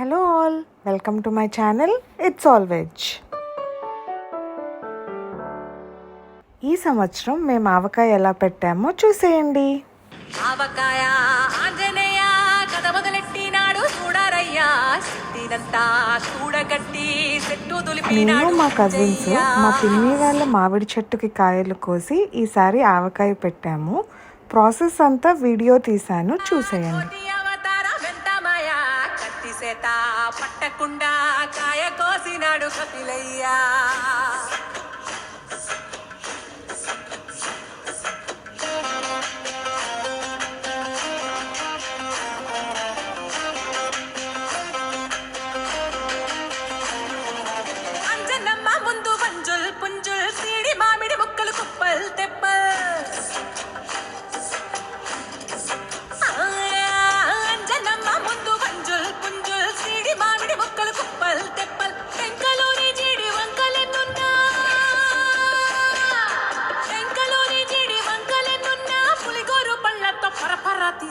Hello all welcome to my channel it's all veg ఈ సంవత్సరం మేము ఆవకాయ ఎలా పెట్టామో చూసేయండి. ఆవకాయ ఆంజనేయ కథ మొదలెట్టినాడు చూడరయ్యా. సిట్టినంతా చూడగట్టి చెట్టు నేను మా కజిన్స్ మా పిన్ని వాళ్ళ మామిడి చెట్టుకి కాయలు కోసి ఈసారి ఆవకాయ పెట్టాము. ప్రాసెస్ అంతా వీడియో తీశాను. చూసేయండి. సేత పట్టకుండా కాయ కోసినాడు కపిలయ్యా.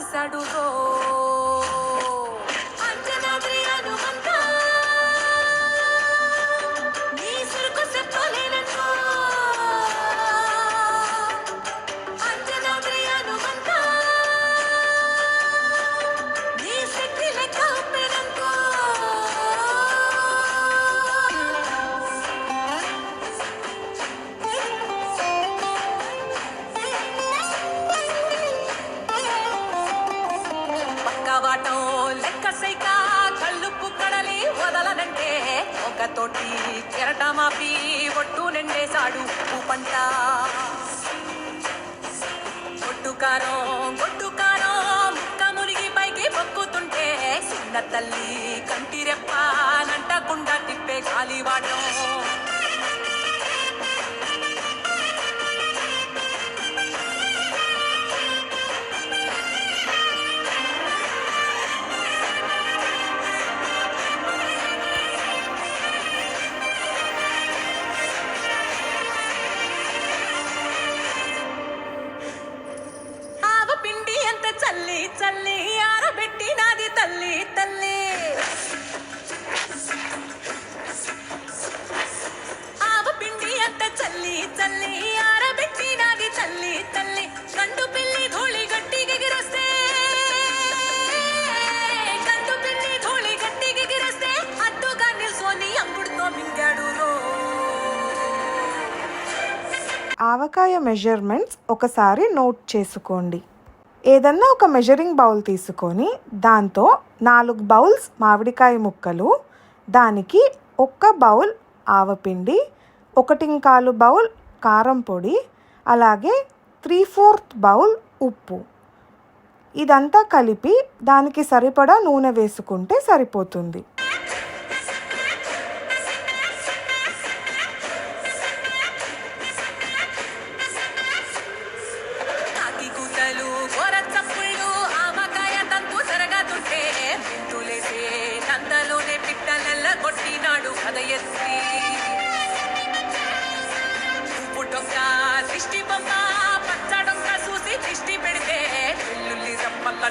ಗಾಡಿ ಸಡುಗೋ తోటి కెరట మాపి ఒట్టు నిండేశాడు ఉప్పు పంట ఒట్టు కారం గొట్టు కారం ముక్క మునిగి పైకి పొక్కుతుంటే చిన్న తల్లి కంటిరే తల్లి తల్లి పిల్లి ధూళి పిల్లి ధూళి అడ్డుగా నిల్సోని మింగాడు ఆవకాయ మెజర్మెంట్స్ ఒకసారి నోట్ చేసుకోండి. ఏదన్నా ఒక మెజరింగ్ బౌల్ తీసుకొని దాంతో నాలుగు బౌల్స్ మామిడికాయ ముక్కలు దానికి ఒక్క బౌల్ ఆవపిండి ఒకటింకాలు బౌల్ కారం పొడి అలాగే త్రీ ఫోర్త్ బౌల్ ఉప్పు. ఇదంతా కలిపి దానికి సరిపడా నూనె వేసుకుంటే సరిపోతుంది. దిష్టి బొమ్మ పచ్చడొంగ చూసి దిష్టి పెడితే వెల్లుల్లి రప్పల్ల